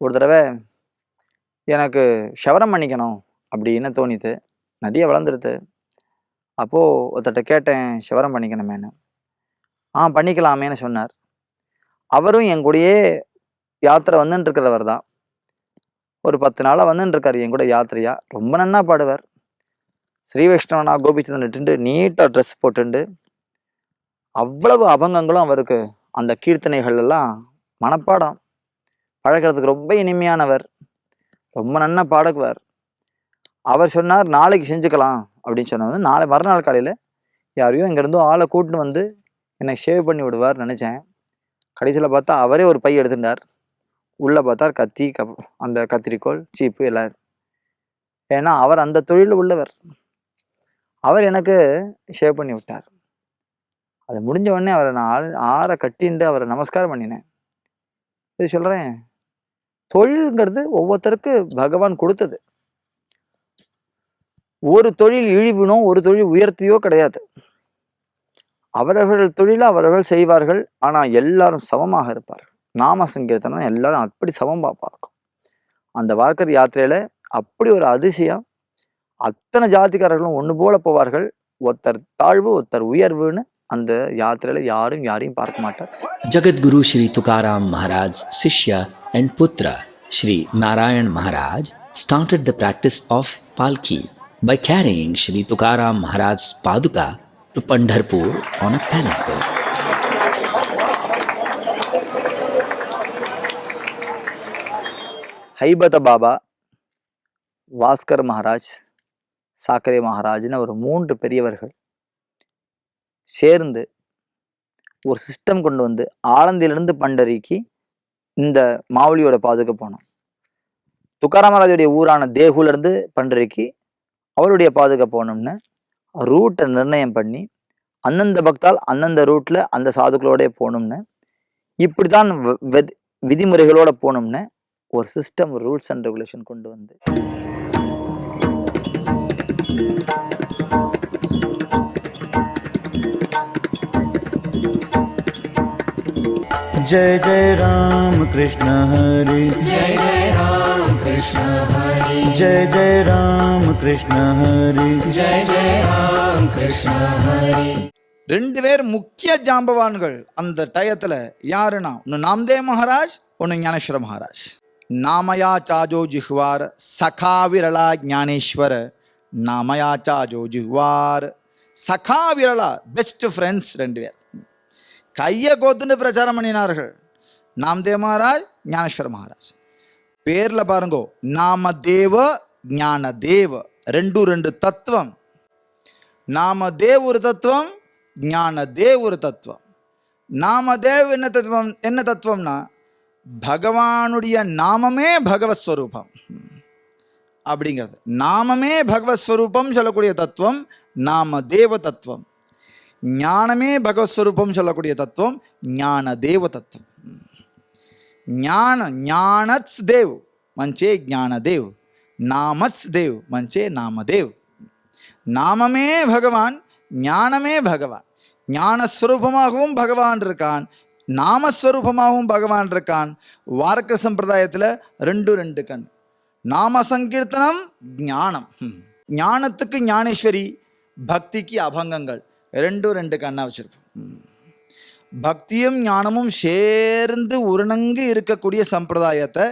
ஒரு தடவை எனக்கு ஷவரம் பண்ணிக்கணும் அப்படின்னு தோணித்து நதியை வளர்ந்துருது அப்போது ஒருத்தர்கிட்ட கேட்டேன் ஷவரம் பண்ணிக்கணுமேன்னு. ஆ பண்ணிக்கலாமேன்னு சொன்னார். அவரும் என் கூடயே யாத்திரை வந்துட்டுருக்கிறவர் தான். ஒரு பத்து நாளாக வந்துன்னு என் கூட யாத்திரையாக ரொம்ப நன்னா பாடுவார். ஸ்ரீ வைஷ்ணவனா கோபிச்சந்திரன் நீட்டாக ட்ரெஸ் போட்டுண்டு அவ்வளவு அபங்கங்களும் அவருக்கு அந்த கீர்த்தனைகள் எல்லாம் மனப்பாடம். பழக்கிறதுக்கு ரொம்ப இனிமையானவர். ரொம்ப நன்னா பாடுக்குவார் அவர் சொன்னார் நாளைக்கு செஞ்சுக்கலாம். அப்படின்னு சொன்னது நாளை மறுநாள் காலையில் யாரையோ இங்கேருந்தோ ஆளை கூட்டின்னு வந்து என்னை ஷேவ் பண்ணி விடுவார் நினச்சேன். கடைசியில் பார்த்தா அவரே ஒரு பை எடுத்துட்டார். உள்ளே பார்த்தா கத்தி கப் அந்த கத்திரிக்கோல் சீப்பு எல்லாம் ஏன்னா அவர் அந்த தொழிலில் உள்ளவர். அவர் எனக்கு ஷேவ் பண்ணி விட்டார். அது முடிஞ்ச உடனே அவரை நான் ஆள் ஆற கட்டின்ட்டு அவரை நமஸ்காரம் பண்ணினேன். இது சொல்கிறேன் தொழில்ங்கிறது ஒவ்வொருத்தருக்கு பகவான் கொடுத்தது. ஒரு தொழில் இழிவுனோ ஒரு தொழில் உயர்த்தியோ கிடையாது. அவரவர்கள் தொழிலை அவரவர்கள் செய்வார்கள். ஆனால் எல்லாரும் சமமாக இருப்பார்கள். நாம சங்கீர்த்தனா எல்லாரும் அப்படி சமமாக பார்க்கும் அந்த வார்க்கர் யாத்திரையில் அப்படி ஒரு அதிசயம். அத்தனை ஜாதிக்காரர்களும் ஒன்று போல போவார்கள். ஒருத்தர் தாழ்வு ஒருத்தர் உயர்வுன்னு அந்த யாத்திரையில யாரும் யாரையும் பார்க்க மாட்டார் Jagadguru Shri Tukaram Maharaj, Sishya and Putra Shri Narayan Maharaj started the practice of Palki by carrying Shri Tukaram Maharaj's Paduka to Pandharpur on a palanquin. ஹைபத Baba வாஸ்கர் Maharaj Sakhare மகாராஜ்னு ஒரு மூன்று பெரியவர்கள் சேர்ந்து ஒரு சிஸ்டம் கொண்டு வந்து ஆலந்திலிருந்து பண்டரிக்கு இந்த மாவுளியோட பாதுக்க போனோம் துக்காராமராஜுடைய ஊரான தேகுலேருந்து பண்டரிக்கு அவருடைய பாதுகாப்பு போனோம்னு ரூட்டை நிர்ணயம் பண்ணி அந்தந்த பக்தால் அந்தந்த ரூட்டில் அந்த சாதுக்களோடய போகணும்னு இப்படி தான் விதிமுறைகளோட போகணும்னு ஒரு சிஸ்டம் ரூல்ஸ் அண்ட் ரெகுலேஷன் கொண்டு வந்து. जय जय राम कृष्ण हरे जय जय राम कृष्ण हरे जय जय राम कृष्ण हरे जय जय राम कृष्ण हरे ரெண்டு பேர் முக்கிய ஜாம்பவான்கள் அந்த டயத்துல யாருன்னா ஒன்று நாம்தேவ் மகாராஜ் ஒன்று ஞானேஸ்வர மகாராஜ் நாமயா சாஜோ ஜிஹ்வார் சகா விரலா ஞானேஸ்வர நாமயா சாஜோ ஜிஹ்வார் சகா விரலா பெஸ்ட் ஃப்ரெண்ட்ஸ் ரெண்டு பேர் கையை கோத்துன்னு பிரச்சாரம் பண்ணினார்கள். நாம்தே மகாராஜ் ஞானேஸ்வர மகாராஜ். பேரில் பாருங்கோ நாம தேவ ஞான தேவ. ரெண்டு ரெண்டு தத்துவம். நாம தேவ் ஒரு தத்துவம் ஞான தேவ் ஒரு தத்துவம். நாம தேவ் என்ன தத்துவம் என்ன தத்துவம்னா பகவானுடைய நாமமே பகவத் ஸ்வரூபம் அப்படிங்கிறது. நாமமே பகவத் ஸ்வரூபம் சொல்லக்கூடிய தத்துவம் நாம தேவ தத்துவம். ஞானமே பகவஸ்வரூபம் சொல்லக்கூடிய தத்துவம் ஞான தேவ தத்துவம். ஞான ஞானத்ஸ் தேவ் மஞ்சே ஞானதேவ் நாமத்ஸ் தேவ் மஞ்சே நாமதேவ் நாமமே பகவான் ஞானமே பகவான். ஞானஸ்வரூபமாகவும் பகவான் இருக்கான் நாமஸ்வரூபமாகவும் பகவான் இருக்கான். வாரக்க சம்பிரதாயத்தில் ரெண்டு ரெண்டு கண். நாம சங்கீர்த்தனம் ஞானம். ம். ஞானத்துக்கு ஞானேஸ்வரி பக்திக்கு அபங்கங்கள். ரெண்டும் ரெண்டு கண்ணா வச்சுருப்போம். ம். பக்தியும் ஞானமும் சேர்ந்து உருணங்கு இருக்கக்கூடிய சம்பிரதாயத்தை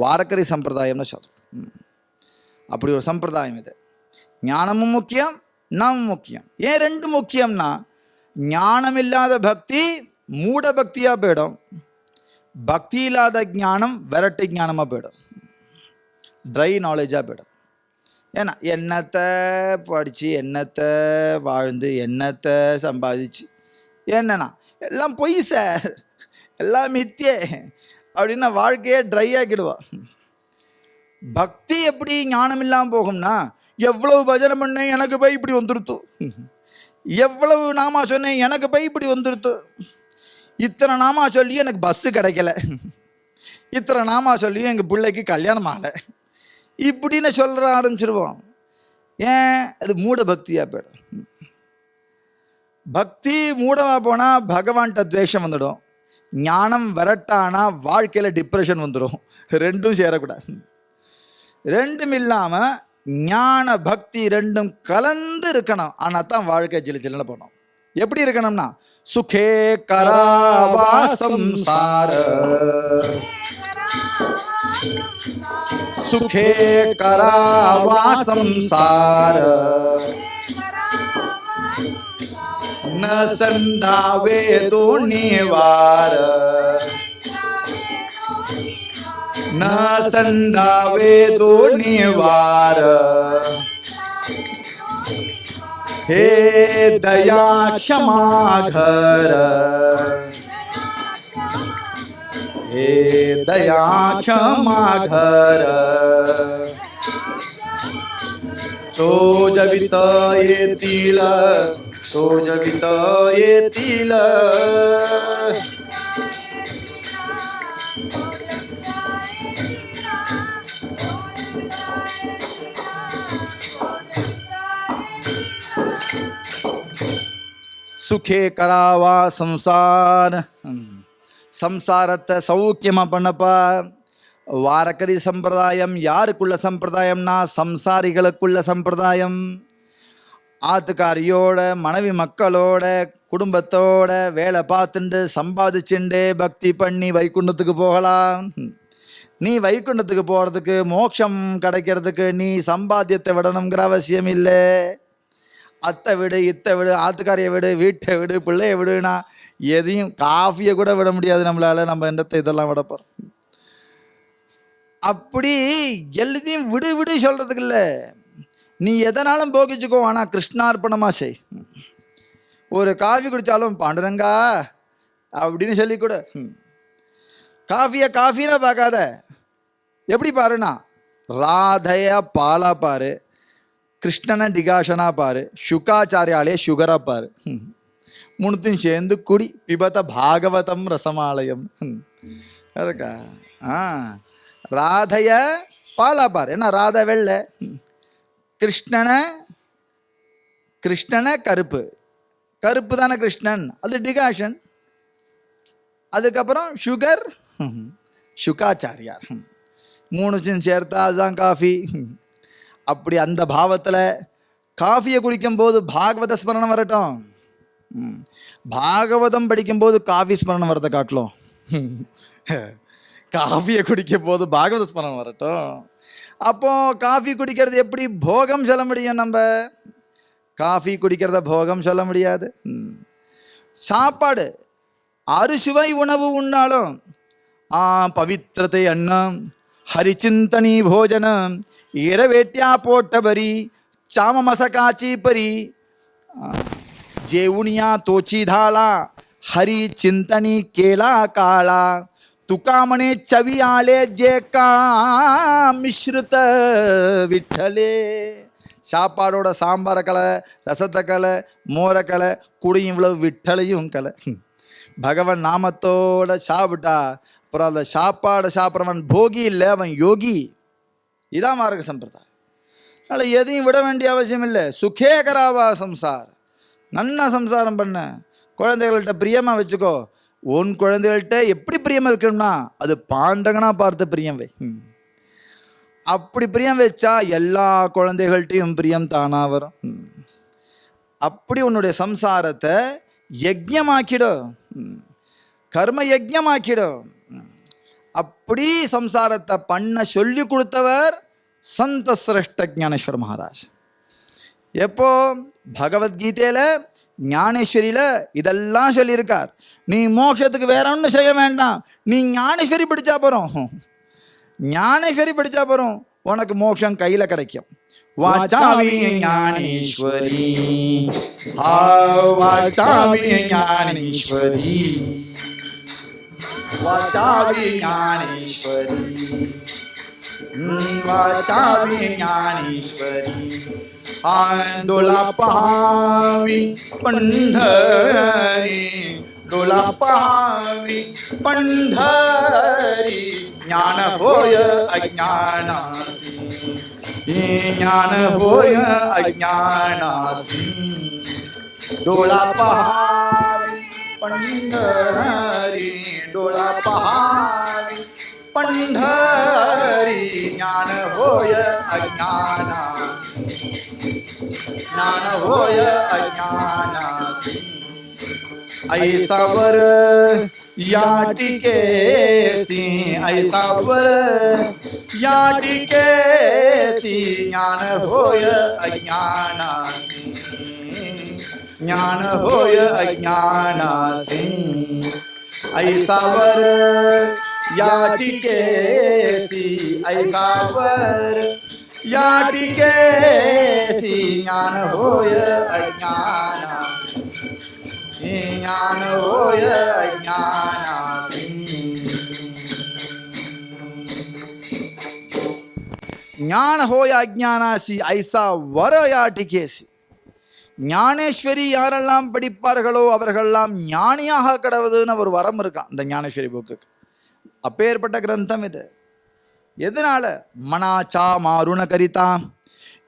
வாரக்கரை சம்பிரதாயம்னு சொல்கிறது அப்படி ஒரு சம்பிரதாயம் இது. ஞானமும் முக்கியம் நாமும் முக்கியம். ஏன் ரெண்டு முக்கியம்னா ஞானம் இல்லாத பக்தி மூட பக்தியாக போயிடும். பக்தி இல்லாத ஞானம் விரட்டு ஞானமாக போயிடும். ட்ரை நாலேஜாக போயிடும். ஏன்னா என்னத்தை படித்து என்னத்தை வாழ்ந்து என்னத்தை சம்பாதிச்சு என்னன்னா எல்லாம் பொய் சார். எல்லாம் மித்தியே அப்படின்னா வாழ்க்கையே ட்ரை ஆக்கிடுவா பக்தி எப்படி ஞானம் இல்லாமல் போகும்னா எவ்வளவு பஜனை பண்ணேன் எனக்கு போய் இப்படி வந்துருத்து. எவ்வளவு நாமா சொன்னேன் எனக்கு போய் இப்படி வந்துருத்து. இத்தனை நாமா சொல்லி எனக்கு பஸ்ஸு கிடைக்கல. இத்தனை நாமா சொல்லி எங்கள் பிள்ளைக்கு கல்யாணம் ஆகலை. இப்படின்னு சொல்ற ஆரம்பிச்சிருவோம். ஏன்? அது மூட பக்தியாக போயிடும். பக்தி மூடமாக போனால் பகவான்கிட்ட துவேஷம் வந்துடும். ஞானம் வரட்டானா வாழ்க்கையில் டிப்ரெஷன் வந்துடும் ரெண்டும் சேரக்கூடாது. ரெண்டும் இல்லாமல் ஞான பக்தி ரெண்டும் கலந்து இருக்கணும். ஆனால் தான் வாழ்க்கை ஜிலு ஜில்லுன்னு போகணும். எப்படி இருக்கணும்னா சுகே கராவாசம் சார सुखे करावा संसार। न संधावे तो निवार। न संधावे तो निवार। हे दया क्षमा घर। हे दया क्षमा घर तो जवित येतील तो जवित येतील. सुखे करावा संसार. சம்சாரத்தை சௌக்கியமாக பண்ணப்பா? வாரக்கரி சம்பிரதாயம் யாருக்குள்ள சம்பிரதாயம்னா சம்சாரிகளுக்குள்ள சம்பிரதாயம். ஆத்துக்காரியோட மனைவி மக்களோட குடும்பத்தோட வேலை பார்த்துண்டு சம்பாதிச்சுண்டு பக்தி பண்ணி வைகுண்டத்துக்கு போகலாம். நீ வைகுண்டத்துக்கு போகிறதுக்கு மோட்சம் கிடைக்கிறதுக்கு நீ சம்பாத்தியத்தை விடணுங்கிற அவசியம் இல்லை. அத்தை விடு இத்தை விடு ஆத்துக்காரியை விடு வீட்டை விடு பிள்ளைய விடுனா எதையும் காஃபியை கூட விட முடியாது நம்மளால். நம்ம என்னத்தை இதெல்லாம் விட போகிறோம் அப்படி எல்லாத்தையும் விடு விடு சொல்கிறதுக்கு இல்லை. நீ எதனாலும் போகிச்சுக்கோ ஆனால் கிருஷ்ணார்ப்பணமாக செய். ஒரு காஃபி குடித்தாலும் பாண்டுரங்கா அப்படின்னு சொல்லி கூட. ம். காஃபியை காஃபினா பார்க்காத. எப்படி பாருனா ராதையா பாலா பாரு கிருஷ்ணனை டிகாஷனா பாரு சுகாச்சாரியாலே சுகரா பாரு. ம். மூணுத்தையும் சேர்ந்து குடி பிபத பாகவதம் ரசமாலயம் ம். இருக்கா ஆ ராதைய பாலாபார் என்ன ராதை வெள்ளை கிருஷ்ணனை கிருஷ்ணனை கருப்பு கருப்பு தானே கிருஷ்ணன் அது டிகாஷன் அதுக்கப்புறம் சுகர் சுகாச்சாரியார் மூணுச்சும் சேர்த்தா அதுதான் காஃபி அப்படி அந்த பாவத்தில் காஃபியை குடிக்கும்போது பாகவத ஸ்மரணம் வரட்டும் பாகவதம் படிக்கும்போது காவி ஸ்மரணம் வரதை காட்டலாம். காஃபியை குடிக்க போது பாகவத ஸ்மரணம் வரட்டும். அப்போ காஃபி குடிக்கிறது எப்படி? போகம் சொல்ல முடியும் நம்ம. காஃபி குடிக்கிறத போகம் சொல்ல முடியாது. சாப்பாடு அறுசுவை உணவு உண்ணாலும் ஆ பவித்திரத்தை அண்ணம் ஹரிச்சிந்தனி போஜனம் இரவேட்டியா போட்டபரி சாம காச்சி பரி ஆ. जेवुनिया तोची धाळा हरी चिंतनी केला काळा तुका म्हणे चवी आले जे का மிஸ்ருத விட்டலே சாப்பாடோட சாம்பார கலை ரசத்தை கலை மோர கலை குடியும் இவ்வளவு விட்டலையும் கலை பகவன் நாமத்தோட சாப்பிட்டா அப்புறம் அந்த சாப்பாடை சாப்பிட்றவன் போகி இல்லை அவன் யோகி இதான் மார்க்க சம்பிரதாயம் அதனால் எதையும் விட வேண்டிய அவசியம் இல்லை சுகேகராவா சம்சார் நன்னா சம்சாரம் பண்ண. குழந்தைகள்கிட்ட பிரியமாக வச்சுக்கோ. உன் குழந்தைகள்கிட்ட எப்படி பிரியமாக இருக்கணும்னா அது பாண்டகனாக பார்த்த பிரியம் வை. அப்படி பிரியம் வச்சா எல்லா குழந்தைகள்கிட்டையும் பிரியம் தானாக வரும். ம். அப்படி உன்னுடைய சம்சாரத்தை யஜ்யமாக்கிடும் ம். கர்ம யஜ்யமாக்கிடும் அப்படி சம்சாரத்தை பண்ண சொல்லி கொடுத்தவர் சந்த சிரஷ்ட ஜானேஸ்வர் மகாராஜ். எப்போ? பகவத்கீதையில் ஞானேஸ்வரியில் இதெல்லாம் சொல்லியிருக்கார். நீ மோட்சத்துக்கு வேற ஒன்றும் செய்ய வேண்டாம். நீ ஞானேஸ்வரி பிடிச்சா போகிறோம் ஞானேஸ்வரி பிடிச்சா போகிறோம் உனக்கு மோட்சம் கையில் கிடைக்கும். வாச்சாமி ஞானேஸ்வரி. வாச்சாமி ஞானேஸ்வரி. வாச்சாமி ஞானேஸ்வரி. ஞானேஸ்வரி. आंदोला पहावी पंढरी डोला पहावी पंढरी ज्ञान होय अज्ञानासी। ज्ञान होय अज्ञानासी। डोला पहावी पंढरी डोला पहावी पंढरी ज्ञान होय अज्ञाना ज्ञान होय अज्ञाना ऐसावर या टिकेसी ऐसावर या टिकेसी ज्ञान होय अज्ञाना ज्ञान होय अज्ञानासी ऐसावर या टिकेसी ऐसावर യാടികേസി ജ്ഞാന ஞான അജ്ഞാന. ജ്ഞാന ഹോയ അജ്ഞാന. ஞான ஹோய அஜ்ஞானாசி ஐசா வர யாட்டிகேசி ஞானேஸ்வரி யாரெல்லாம் படிப்பார்களோ அவர்கள்லாம் ஞானியாக கடவுதுன்னு ஒரு வரம் இருக்கான் இந்த ஞானேஸ்வரி புக்கு அப்பேற்பட்ட கிரந்தம் இது எதனால? மனாச்சா மாருண கரிதாம்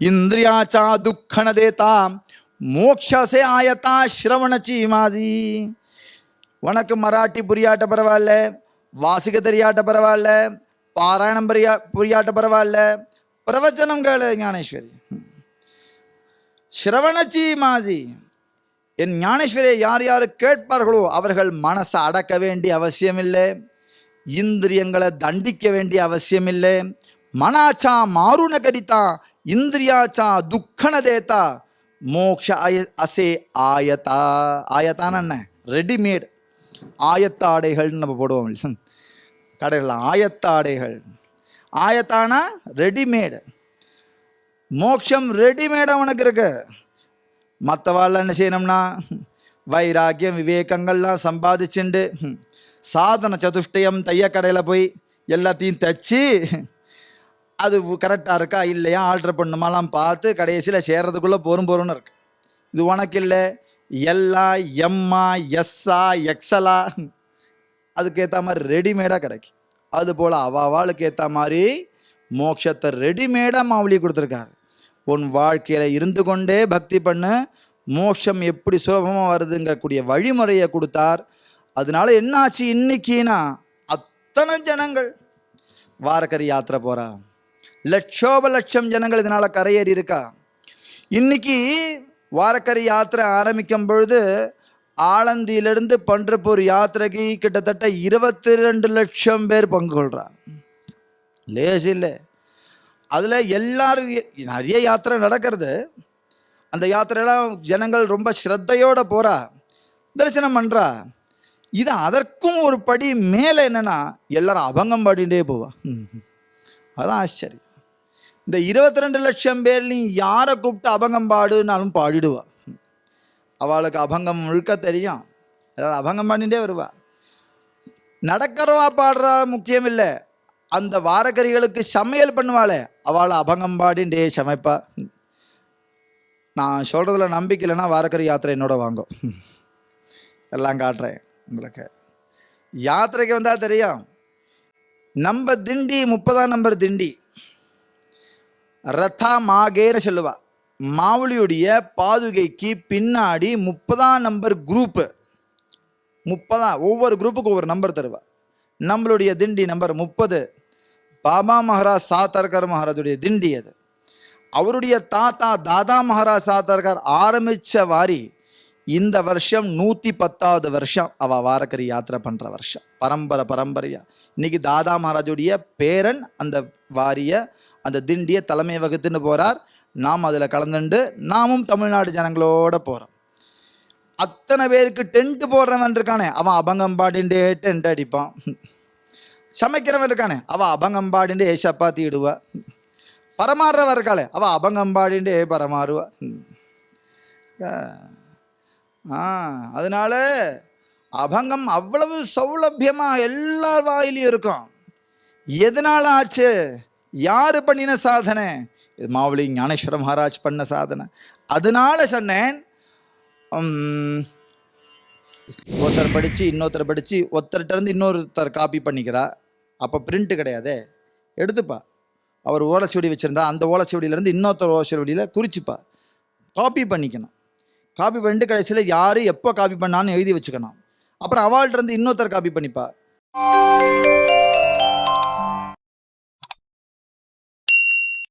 இந்திரியாச்சா துக்கண தேதாம் மோக்ஷசே ஆயத்தா ஸ்ரவணச்சி மாதி. உனக்கு மராட்டி புரியாட்ட பரவாயில்ல வாசிக்க தெரியாட்ட பரவாயில்ல பாராயணம் புரியா புரியாட்ட பரவாயில்ல பிரவச்சனம் கேளு ஞானேஸ்வரி. ஸ்ரவணச்சி மாஜி என் ஞானேஸ்வரியை யார் யார் கேட்பார்களோ அவர்கள் மனசை அடக்க வேண்டிய அவசியமில்லை. இந்திரியங்களை தண்டிக்க வேண்டிய அவசியமில்லை. மனாச்சா மாருண கரிதா இந்திரியாச்சா துக்கண தேத்தா மோக்ஷ அய அசே ஆயத்தா ஆயத்தான என்ன? ரெடிமேட். ஆயத்த நம்ம போடுவோம் கடைகள் ஆயத்தாடைகள். ஆயத்தானா ரெடிமேடு. மோட்சம் ரெடிமேட் அவனுக்கு இருக்கு. மற்றவாள் என்ன செய்யணும்னா வைராக்கியம் விவேகங்கள்லாம் சம்பாதிச்சுண்டு சாதன சதுஷ்டயம் தையக்கடையில் போய் எல்லாத்தையும் தைச்சி அது கரெக்டாக இருக்கா இல்லையா ஆல்ட்ரு பண்ணுமாலாம் பார்த்து கடைசியில் சேர்றதுக்குள்ளே போரும் போரும்னு இருக்கு. இது உனக்கு இல்லை. எல்லா எம்மா எஸ்ஸா எக்ஸலா அதுக்கேற்ற மாதிரி ரெடிமேடாக கிடைக்கும். அதுபோல் அவாவாளுக்கு ஏற்ற மாதிரி மோட்சத்தை ரெடிமேடாக மாவுளி கொடுத்துருக்காரு. உன் வாழ்க்கையில் இருந்து கொண்டே பக்தி பண்ணு. மோட்சம் எப்படி சுலபமாக வருதுங்கக்கூடிய வழிமுறையை கொடுத்தார். அதனால என்னாச்சு இன்னைக்குனா அத்தனை ஜனங்கள் வாரக்கரி யாத்திரை போகிறா லட்சோப லட்சம் ஜனங்கள் இதனால் கரையேறி இருக்கா. இன்னைக்கு வாரக்கரி யாத்திரை ஆரம்பிக்கும் பொழுது ஆலந்தியிலிருந்து பன்றப்பூர் யாத்திரைக்கு கிட்டத்தட்ட இருபத்தி ரெண்டு லட்சம் பேர் பங்கு கொள்கிறா லேசி இல்லை. அதில் எல்லாரும் நிறைய யாத்திரை நடக்கிறது. அந்த யாத்திரையெல்லாம் ஜனங்கள் ரொம்ப ஸ்ரத்தையோடு போகிறா தரிசனம் பண்ணுறா இது அதற்கும் ஒரு படி மேலே என்னென்னா எல்லாரும் அபங்கம் பாடிட்டே போவா. ம். அதான் ஆச்சரியம். இந்த இருபத்தி ரெண்டு லட்சம் பேர்லையும் யாரை கூப்பிட்டு அபங்கம் பாடுனாலும் பாடிடுவா. அவளுக்கு அபங்கம் முழுக்க தெரியும். எல்லாரும் அபங்கம் பாடிட்டே வருவா. நடக்கிறவா பாடுறா முக்கியம் இல்லை அந்த வாரக்கறிகளுக்கு சமையல் பண்ணுவாளே அவளை அபங்கம் பாடிண்டே சமைப்பா. நான் சொல்கிறதுல நம்பிக்கை இல்லைன்னா வாரக்கறி யாத்திரை என்னோட வாங்கும். எல்லாம் காட்டுறேன். உங்களுக்கு. யாத்திரைக்கு வந்தால் தெரியும். நம்ம திண்டி முப்பதாம் நம்பர் திண்டி. ரத்தா மாகேன்னு சொல்லுவா. மாவுளியுடைய பாதுகைக்கு பின்னாடி முப்பதாம் நம்பர் குரூப்பு. முப்பதாம் ஒவ்வொரு குரூப்புக்கு ஒவ்வொரு நம்பர் தருவா. நம்மளுடைய திண்டி நம்பர் முப்பது. பாபா மகாராஜ் சாத்தர்கர் மகாராஜுடைய திண்டி அது. அவருடைய தாத்தா தாதா மகாராஜ் சாத்தர்கர் ஆரம்பித்த வாரி இந்த வருஷம் நூற்றி பத்தாவது வருஷம் அவள் வாரக்கறி யாத்திரை பண்ணுற வருஷம். பரம்பரை பரம்பரையாக இன்னைக்கு தாதா மகாராஜுடைய பேரன் அந்த வாரிய அந்த திண்டியை தலைமை வகுத்துன்னு போகிறார் நாம் அதில் கலந்துண்டு நாமும் தமிழ்நாடு ஜனங்களோட போகிறோம் அத்தனை பேருக்கு டென்ட் போடுறவன் இருக்கானே அவன் அபங்கம் பாடிண்டே டென்ட் அடிப்பான். சமைக்கிறவன் இருக்கானே அவன் அபங்கம் பாடிண்டே சப்பாத்தி இடுவா. பரமாறுறவன் இருக்காளே அவள் அபங்கம் பாடிண்டே பரமாறுவா. அதனால அபங்கம் அவ்வளவு சௌலபியமாக எல்லா வாயிலையும் இருக்கும். எதனால் ஆச்சு? யார் பண்ணின சாதனை? இது மாவளி ஞானேஸ்வர மகாராஜ் பண்ண சாதனை. அதனால சொன்னேன். ஒருத்தர் படித்து இன்னொருத்தர் படித்து ஒருத்தர்கிட்ட இருந்து இன்னொருத்தர் காப்பி பண்ணிக்கிறா. அப்போ பிரிண்ட்டு கிடையாதே. எடுத்துப்பா. அவர் ஓலைச்சுவடி வச்சுருந்தா அந்த ஓலைச்சுவடியிலேருந்து இன்னொருத்தர் ஓலைச்சுவடியில் குறிச்சுப்பா. காப்பி பண்ணிக்கணும். காப்பி பண்ணிட்டு கடைசியில் யார் எப்போ காப்பி பண்ணான்னு எழுதி வச்சுக்கணும். அப்புறம் அவள்கிட்ட இருந்து இன்னொருத்தர் காப்பி பண்ணிப்பா